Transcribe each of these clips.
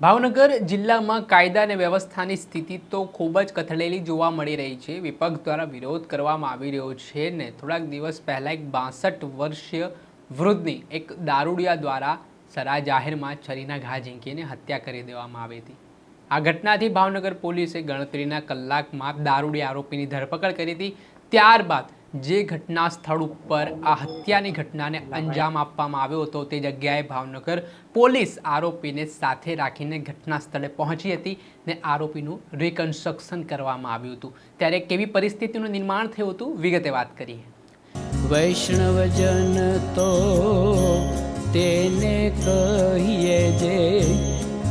ભાવનગર જિલ્લામાં કાયદા અને વ્યવસ્થાની સ્થિતિ તો ખૂબ જ કથળેલી જોવા મળી રહી છે. વિપક્ષ દ્વારા વિરોધ કરવામાં આવી રહ્યો છે ને થોડાક દિવસ પહેલાં એક બાસઠ વર્ષીય વૃદ્ધની એક દારૂડિયા દ્વારા સરા જાહેરમાં છરીના ઘા ઝીંકીને હત્યા કરી દેવામાં આવી હતી. આ ઘટનાથી ભાવનગર પોલીસે ગણતરીના કલાકમાં દારૂડિયા આરોપીની ધરપકડ કરી હતી. ત્યારબાદ જે ઘટના સ્થળ ઉપર આ હત્યાની ઘટનાને અંજામ આપવામાં આવ્યો હતો તે જગ્યાએ ભાવનગર પોલીસ આરોપીને સાથે રાખીને ઘટના સ્થળે પહોંચી હતી ને આરોપીનું રિકન્સ્ટ્રક્શન કરવામાં આવ્યું હતું. ત્યારે કેવી પરિસ્થિતિનું નિર્માણ થયું હતું વિગતે વાત કરીએ. વૈષ્ણવજન તો તેને કહીએ જે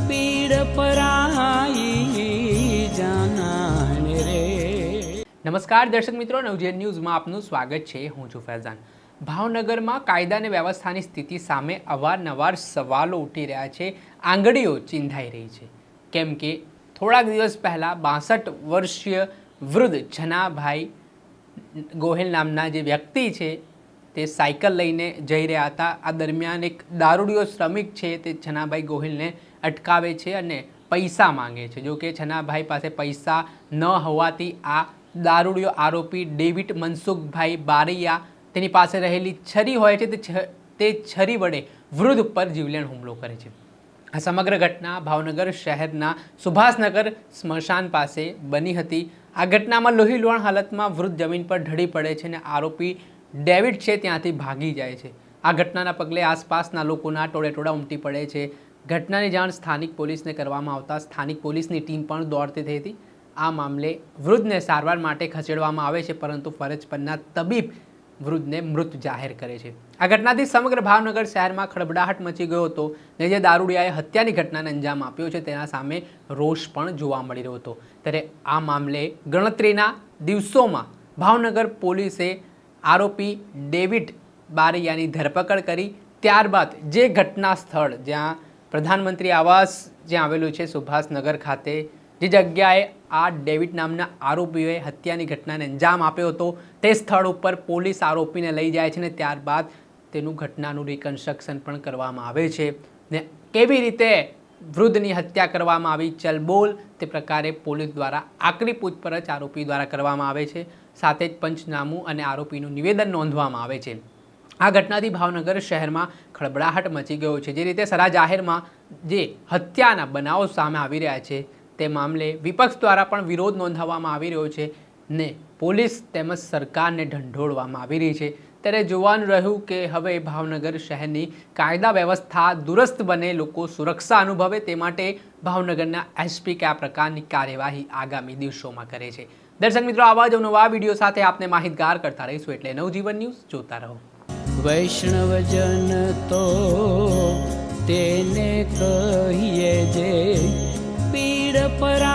પીડ પરાઈ જાનાને રે. નમસ્કાર દર્શક મિત્રો, નવજીવન ન્યૂઝમાં આપનું સ્વાગત છે. હું છું ફૈઝાન. ભાવનગરમાં કાયદા અને વ્યવસ્થાની સ્થિતિ સામે અવારનવાર સવાલો ઉઠી રહ્યા છે. આંગળીઓ ચિંધાઈ રહી છે. કેમ કે થોડાક દિવસ પહેલાં બાસઠ વર્ષીય વૃદ્ધ જનાભાઈ ગોહિલ નામના જે વ્યક્તિ છે, તે સાયકલ લઈને જઈ રહ્યા હતા. આ દરમિયાન એક દારૂડિયો શ્રમિક છે, તે છનાભાઈ ગોહિલને અટકાવે છે અને પૈસા માંગે છે. જો કે છનાભાઈ પાસે પૈસા ન હોવાથી આ દારૂડિયો આરોપી ડેવિડ મનસુખભાઈ બારૈયા તેની પાસે રહેલી છરી હોય છે, તે તે છરી વડે વૃદ્ધ ઉપર જીવલેણ હુમલો કરે છે. આ સમગ્ર ઘટના ભાવનગર શહેરના સુભાષનગર સ્મશાન પાસે બની હતી. આ ઘટનામાં લોહીલુહાણ હાલતમાં વૃદ્ધ જમીન પર ઢળી પડે છે અને આરોપી ડેવિડ છે ત્યાંથી ભાગી જાય છે. આ ઘટનાના પગલે આસપાસના લોકોના ટોળેટોળા ઉમટી પડે છે. ઘટનાની જાણ સ્થાનિક પોલીસને કરવામાં આવતા સ્થાનિક પોલીસની ટીમ પણ દોડતી થઈ હતી. આ મામલે વૃદ્ધને સારવાર માટે ખસેડવામાં આવે છે, પરંતુ ફરજ પરના તબીબ વૃદ્ધને મૃત જાહેર કરે છે. આ ઘટનાથી સમગ્ર ભાવનગર શહેરમાં ખળબડાહટ મચી ગયો હતો. ને જે દારૂડિયાએ હત્યાની ઘટનાને અંજામ આપ્યો છે, તેના સામે રોષ પણ જોવા મળી રહ્યો હતો. ત્યારે આ મામલે ગણતરીના દિવસોમાં ભાવનગર પોલીસે આરોપી ડેવિડ બારૈયાની ધરપકડ કરી. ત્યારબાદ જે ઘટના સ્થળ જ્યાં પ્રધાનમંત્રી આવાસ જ્યાં આવેલું છે, સુભાષનગર ખાતે જે જગ્યાએ આ ડેવિડ નામના આરોપીઓએ હત્યાની ઘટનાને અંજામ આપ્યો હતો, તે સ્થળ ઉપર પોલીસ આરોપીને લઈ જાય છે ને ત્યારબાદ તેનું ઘટનાનું રિકન્સ્ટ્રક્શન પણ કરવામાં આવે છે. ને કેવી રીતે વૃદ્ધની હત્યા કરવામાં આવી ચલબોલ તે પ્રકારે પોલીસ દ્વારા આકરી પૂછપરછ આરોપી દ્વારા કરવામાં આવે છે. સાથે જ પંચનામું અને આરોપીનું નિવેદન નોંધવામાં આવે છે. આ ઘટનાથી ભાવનગર શહેરમાં ખળબળાહટ મચી ગયો છે. જે રીતે સરા જાહેરમાં જે હત્યાના બનાવો સામે આવી રહ્યા છે તે મામલે વિપક્ષ દ્વારા પણ વિરોધ નોંધાવવામાં આવી રહ્યો છે ને પોલીસ તેમજ સરકારને ઢંઢોળવામાં આવી રહી છે. ત્યારે જોવાનું રહ્યું કે હવે ભાવનગર શહેરની કાયદા વ્યવસ્થા દુરસ્ત બને, લોકો સુરક્ષા અનુભવે તે માટે ભાવનગરના એસપી કયા પ્રકારની કાર્યવાહી આગામી દિવસોમાં કરે છે. દર્શક મિત્રો, આવા જ નવા વીડિયો સાથે આપને માહિતગાર કરતા રહીશું એટલે નવજીવન ન્યૂઝ જોતા રહો. વૈષ્ણવજન તો તેને કહીએ જે પીડ પરાઈ